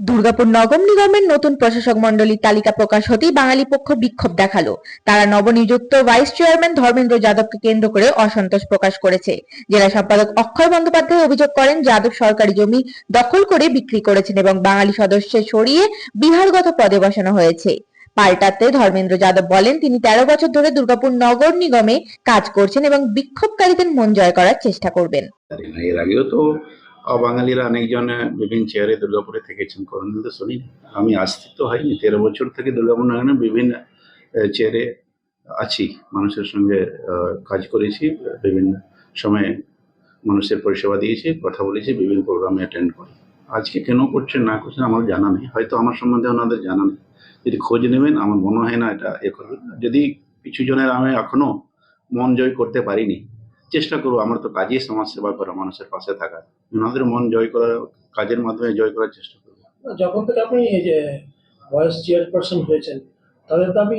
দুর্গাপুর নগম নিগমের নতুন প্রশাসক মণ্ডলীর তালিকা প্রকাশ হতেই বাঙালি পক্ষ বিক্ষোভ দেখাল। তারা নবনিযুক্ত ভাইস চেয়ারম্যান ধর্মেন্দ্র যাদবকে কেন্দ্র করে অসন্তোষ প্রকাশ করেছে। জেলা সম্পাদক অক্ষয় বন্দ্যোপাধ্যায় অভিযোগ করেন, যাদব সরকারি জমি দখল করে বিক্রি করেছেন এবং বাঙালি সদস্যের সরিয়ে বিহারগত পদে বসানো হয়েছে। পাল্টাতে ধর্মেন্দ্র যাদব বলেন, তিনি তেরো বছর ধরে দুর্গাপুর নগর নিগমে কাজ করছেন এবং বিক্ষোভকারীদের মন জয় করার চেষ্টা করবেন। এর আগেও তো বাঙালিরা অনেকজন বিভিন্ন চেয়ারে দুর্গাপুরে থেকেছেন। করোনা তো শুনি, আমি আসতে তো হয়নি তেরো বছর থেকে দুর্গাপুর নগরে বিভিন্ন চেয়ারে আছি। মানুষের সঙ্গে কাজ করেছি, বিভিন্ন সময়ে মানুষের পরিষেবা দিয়েছি, কথা বলেছি, বিভিন্ন প্রোগ্রামে অ্যাটেন্ড করি। আজকে কেন করছেন, না করছেন আমার জানা নেই। হয়তো আমার সম্বন্ধে ওনাদের জানা নেই। যদি খোঁজ নেবেন, আমার মনে হয় না এটা এ করবেন। যদি কিছু জনের আমি এখনও মন জয় করতে পারিনি চেষ্টা করব আমার তো কাজই সমাজ সেবা করা মানুষের পাশে থাকা ওনাদের মন জয় করার কাজের মাধ্যমে জয় করার চেষ্টা করব। যখন থেকে আপনি এই যে ভয়েস চেয়ারপারসন হয়েছেন তাদের দাবি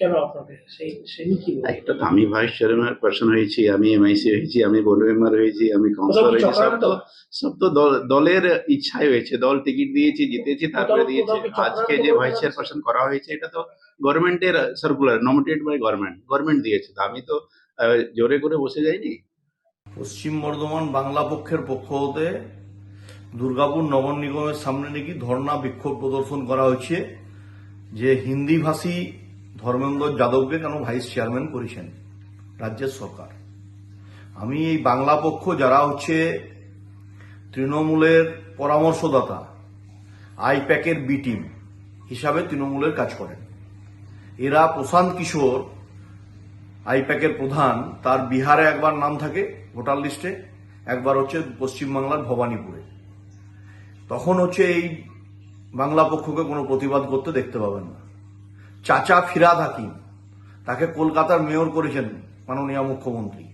কেন আপনাকে? সেই সেই কি একটা তো আমি ভাইস চেয়ারম্যান পার্সন হয়েছি আমি এমআইসি হয়েছি আমি বোর্ড মেম্বার হয়েছি আমি কাউন্সিলর হয়েছি সব তো সব তো দল- দলের ইচ্ছায় হয়েছে দল টিকিট দিয়েছি জিতেছি তারপরে দিয়েছে। আজকে যে ভাইস? চেয়ারপারসন করা হয়েছে এটা তো গভর্নমেন্টের circular nominated by government government দিয়েছে। তো আমি তো জোরে করে বসে যাইনি পশ্চিম বর্ধমান বাংলা পক্ষের পক্ষ হতে দুর্গাপুর নগর নিগমের সামনে নাকি ধর্ণা বিক্ষোভ প্রদর্শন করা হয়েছে, যে হিন্দি ভাষী ধর্মেন্দ্র যাদবকে কেন ভাইস চেয়ারম্যান করেছেন রাজ্যের সরকার। আমি এই বাংলা পক্ষ যারা হচ্ছে তৃণমূলের পরামর্শদাতা, আইপ্যাকের বি টিম হিসাবে তৃণমূলের কাজ করেন। এরা প্রশান্ত কিশোর আইপ্যাকের প্রধান, তার বিহারে একবার নাম থাকে ভোটার লিস্টে, একবার হচ্ছে পশ্চিমবাংলার ভবানীপুরে। তখন হচ্ছে এই বাংলা পক্ষকে কোনো প্রতিবাদ করতে দেখতে পাবেন না। চাচা ফিরাদ হাকিম, তাকে কলকাতার মেয়র করেছেন মাননীয় মুখ্যমন্ত্রী।